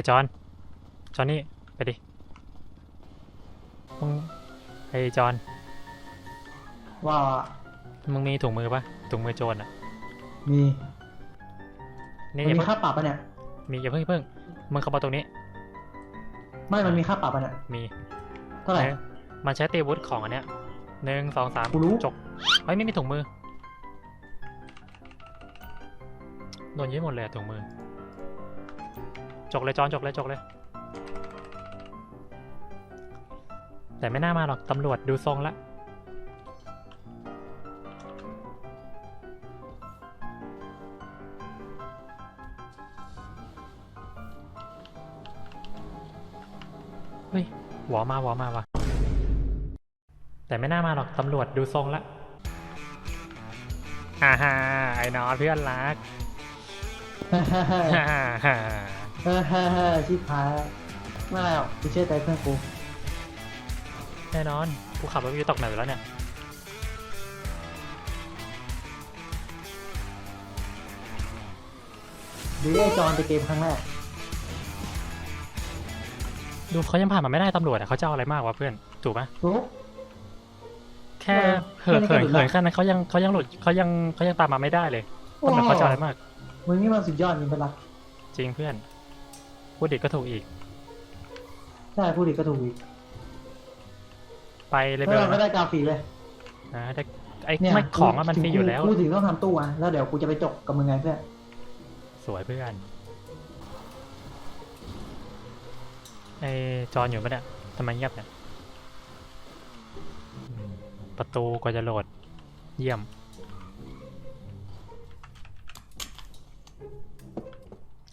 อ้จอนจอนนี่ ไปดิมึงไอ้จอนว่ามึงมีถุงมือปะถุงมือโจรอะมีนี่มันอย่ามีเพิ่งค่าปรับปะเนี่ย มีอย่าเพิ่งอย่าเพิ่งมึงเข้ามาตรงนี้ ไม่มันมีค่าปรับปะเนี่ยมีเท่าไหร่เอ้ยมันใช้ตีอาวุธของอันเนี้ยหนึ่งสองสามกูรู้ จกเฮ้ยไม่มีถุงมือโดนยึดหมดเลยอะถุงมือ จกเลยจอนจกเลยจกเลย แต่ไม่น่ามาหรอกตำรวจดูทรงละเฮ้ยหวอมาหวอมาวะแต่ไม่น่ามาหรอกตำรวจดูทรงละฮ่าฮ่าไอ้นอนเพื่อนรักฮ้ยเฮ้ยเฮ้ยฮ่าฮ่า เฮ้ยเฮ้ยเฮ้ยชิบหายไม่เป็นไรหรอกกูเชื่อใจเพื่อนกูแน่นอนกูขับรถอยู่ตกไหนอยู่แล้วเนี่ย ดูไอ้จอนไปเกมครั้งแรกดูเขายังผ่านมาไม่ได้ตำรวจอะเขาจะเอาอะไรมากวะเพื่อน ถูกปะรู้แค่เอเหิอนแค่เหินนี้ก็หลุดเหินละแค่นั้นเขายังเขายังหลุดเขายังเขายังตามมาไม่ได้เลยตำรวจเขาจะเอาอะไรมาก มึงนี่มันสุดยอดจริงเป็นรักจริงเพื่อน พูดดิก็ถูกอีก ใช่พูดอีกก็ถูกอีกไปเลยไม่เบลได้ไม่ได้กราฟีเลยนะได้ไอ้เนี่ยไม่ของอะมันฟรีอยู่แล้วกูถึงต้องทำตู้อะแล้วเดี๋ยวกูจะไปจกกับมึงไงเพื่อนสวยเพื่อนไอ้จอนอยู่ปะเนี่ยทำไมเงียบเนี่ยอืมประตูกว่าจะโหลด เยี่ยม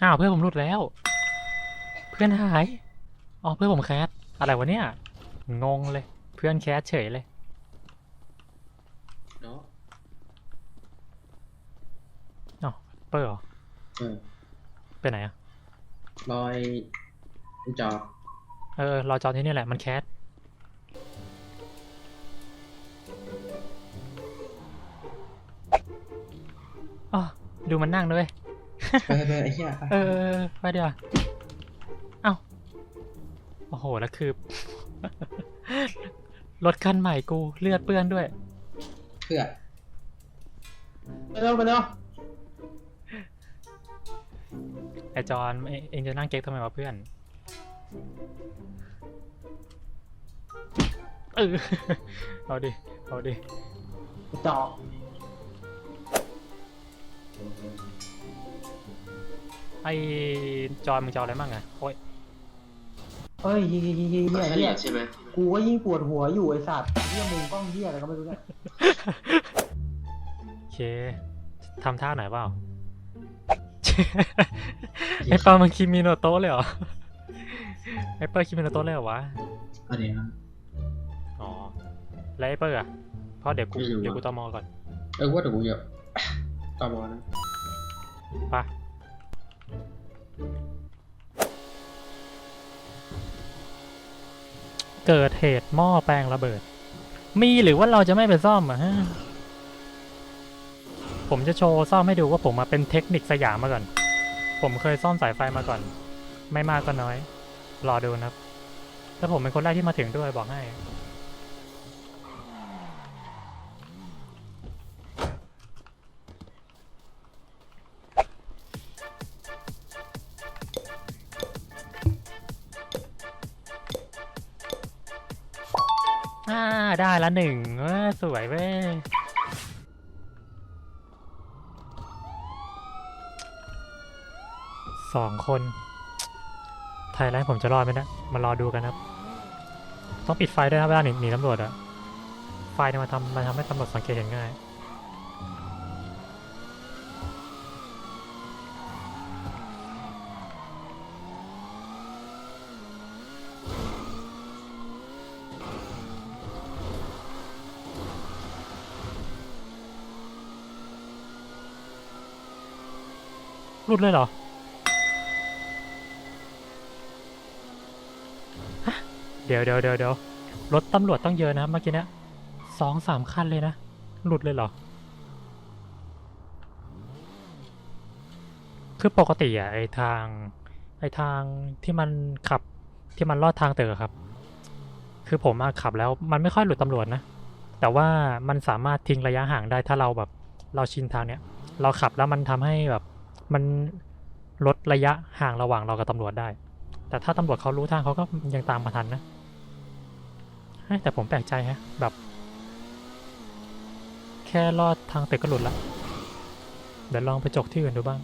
อ้าวเพื่อนผมหลุดแล้วเพื่อนหาย อ๋อเพื่อนผมแคสอะไรวะเนี่ย งงเลย เพื่อนแคสเฉยเลย เนาะอ๋อเปอร์เหรอเออไปไหนอะรอยจอกเออรอจอนที่นี่แหละ มันแคสอ๋อดูมันนั่งด้วยไปไปไปไอ้เหี้ยไปเออเออเออไปเดี๋ยวาเอ้า โอ้โห แล้วคือ รถคันใหม่กูเลือดเปื้อนด้วย เพื่อไปเร็วไปเร็วไอจอนเอเองจะนั่งเก๊กทำไมวะเพื่อนเออเอาดิ เอาดิไปจอกไอจอนมึงจะเอาอะไรมั่งอะโอ้ยเฮ้ยเฮียยเฮียเฮียเฉเฮีลี่ยใช่ไหมกูก็ยิ่งปวดหัวอยู่ไอ้สัตว์เฮียมึงกล้องเฮียอะไรก็ไม่รู้เนี่ยโอเคทำท่าไหนเปล่าไอเปามันคิมิโนโตะเลยเหรอไอเปอร์คิมิโนโตะเลยเหรอวะอันนี้นะอ๋อแล้วไอเปอร์อะเพราะเดี๋ยวกูเดี๋ยวกูตอมอก่อนเออว่าแต่กูเยอะตามอนะไป เกิดเหตุหม้อแปลงระเบิด มีหรือว่าเราจะไม่ไปซ่อมอะฮะ ผมจะโชว์ซ่อมให้ดูว่าผมมาเป็นเทคนิคสยามมาก่อน ผมเคยซ่อมสายไฟมาก่อน ไม่มากก็น้อย รอดูนะครับ แล้วผมเป็นคนแรกที่มาถึงด้วยบอกให้ ได้ละหนึ่งว้ยสวยเว้ยสองคน ไทยแลนด์ผมจะรอดไหมนะ มารอดูกันนะครับ ต้องปิดไฟด้วยนะเวลาหนีหนีตำรวจอะไฟเนี่ยมาทำมาทำให้ตำรวจสังเกตเห็นง่าย หลุดเลยเหรอฮะเดี๋ยวเดี๋ยวเดี๋ยวเดี๋ยวรถตำรวจต้องเยอะนะเมื่อกี้เนี้ยสองสามคันเลยนะ หลุดเลยเหรอ คือปกติอะไอทางไอทางที่มันขับที่มันลอดทางตึกอะครับ คือผมอะขับแล้วมันไม่ค่อยหลุดตำรวจนะ แต่ว่ามันสามารถทิ้งระยะห่างได้ถ้าเราแบบเราชินทางเนี้ย เราขับแล้วมันทำให้แบบ มันลดระยะห่างระหว่างเรากับตำรวจได้ แต่ถ้าตำรวจเขารู้ทางเขาก็ยังตามมาทันนะแต่ผมแปลกใจฮะ แบบ แค่ลอดทางตึกก็หลุดละ เดี๋ยวลองไปจกที่อื่นดูบ้าง